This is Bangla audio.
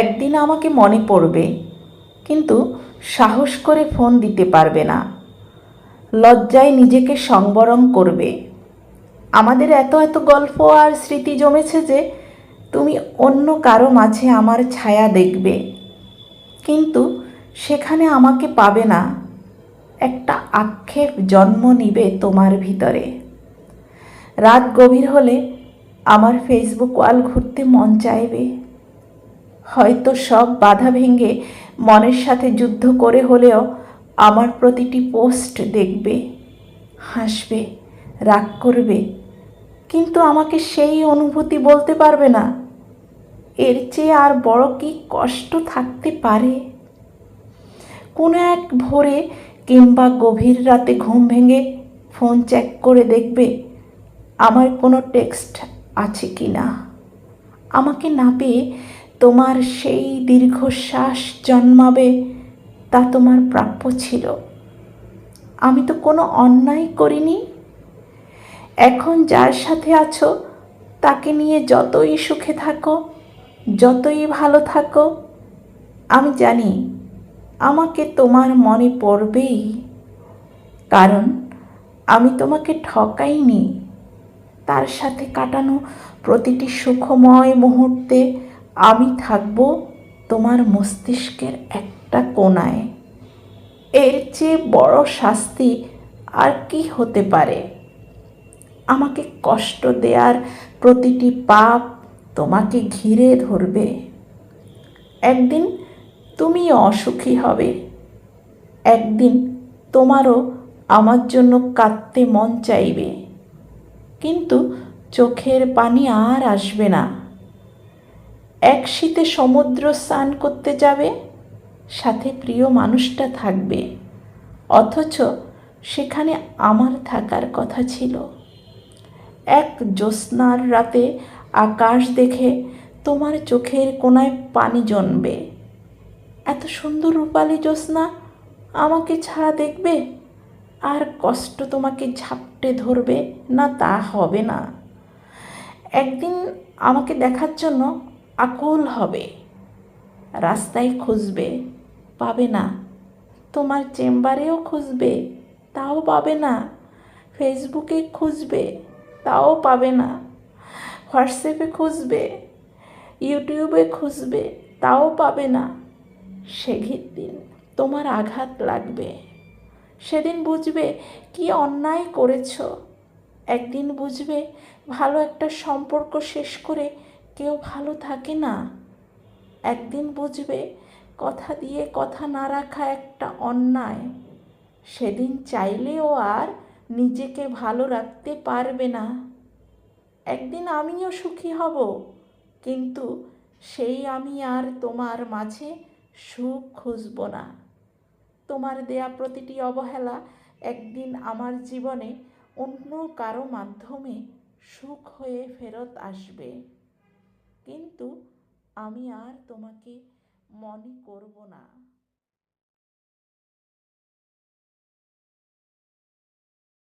একদিন আমাকে মনে পড়বে, কিন্তু সাহস করে ফোন দিতে পারবে না। লজ্জায় নিজেকে সংবরণ করবে। আমাদের এত এত গল্প আর স্মৃতি জমেছে যে তুমি অন্য কারও মাঝে আমার ছায়া দেখবে। কিন্তু সেখানে আমাকে পাবে না। একটা আক্ষেপ জন্ম নিবে তোমার ভিতরে। রাত গভীর হলে আমার ফেসবুক ওয়াল ঘুরতে মন চাইবে। হয়তো সব বাধা ভেঙে মনের সাথে যুদ্ধ করে হলেও আমার প্রতিটি পোস্ট দেখবে, হাসবে, রাগ করবে। কিন্তু আমাকে সেই অনুভূতি বলতে পারবে না। এর চেয়ে আর বড় কি কষ্ট থাকতে পারে? কোনো এক ভোরে কিংবা গভীর রাতে ঘুম ভেঙে ফোন চেক করে দেখবে আমার কোনো টেক্সট আছে কি না আমাকে না পেয়ে তোমার সেই দীর্ঘশ্বাস জন্মাবে তা তোমার প্রাপ্য ছিল। আমি তো কোনো অন্যায় করিনি। এখন যার সাথে আছো, তাকে নিয়ে যতই সুখে থাকো, যতই ভালো থাকো, আমি জানি আমাকে তোমার মনে পড়বেই। কারণ আমি তোমাকে ঠকাইনি। তার সাথে কাটানো প্রতিটি সুখময় মুহূর্তে আমি থাকব তোমার মস্তিষ্কের একটা কোনায় এর চেয়ে বড় শাস্তি আর কি হতে পারে? আমাকে কষ্ট দেওয়ার প্রতিটি পাপ তোমাকে ঘিরে ধরবে। একদিন তুমি অসুখী হবে। একদিন তোমারও আমার জন্য কাঁদতে মন চাইবে। কিন্তু চোখের পানি আর আসবে না। এক শীতে সমুদ্র স্নান করতে যাবে, সাথে প্রিয় মানুষটা থাকবে। অথচ সেখানে আমার থাকার কথা ছিল। এক জ্যোৎস্নার রাতে আকাশ দেখে তোমার চোখের কোনায় পানি জমবে এত সুন্দর রূপালী জ্যোৎস্না আমাকে ছাড়া দেখবে? আর কষ্ট তোমাকে ঝাপটে ধরবে না তা হবে না। একদিন আমাকে দেখার জন্য আকুল হবে। রাস্তায় খুঁজবে, পাবে না। তোমার চেম্বারেও খুঁজবে, তাও পাবে না। ফেসবুকে খুঁজবে, তাও পাবে না। হোয়াটসঅ্যাপে খুঁজবে, ইউটিউবে খুঁজবে, তাও পাবে না। সেঘির দিন তোমার আঘাত লাগবে। সেদিন বুঝবে কি অন্যায় করেছ। একদিন বুঝবে ভালো একটা সম্পর্ক শেষ করে কেউ ভালো থাকে না। একদিন বুঝবে, কথা দিয়ে কথা না রাখা একটা অন্যায়। সেদিন চাইলেও আর নিজেকে ভালো রাখতে পারবে না। একদিন আমিও সুখী হব, কিন্তু সেই আমি আর তোমার মাঝে সুখ খুঁজব না। তোমার দেয়া প্রতিটি অবহেলা একদিন আমার জীবনে অন্য কারও মাধ্যমে সুখ হয়ে ফেরত আসবে। কিন্তু আমি আর তোমাকে মনে করব না।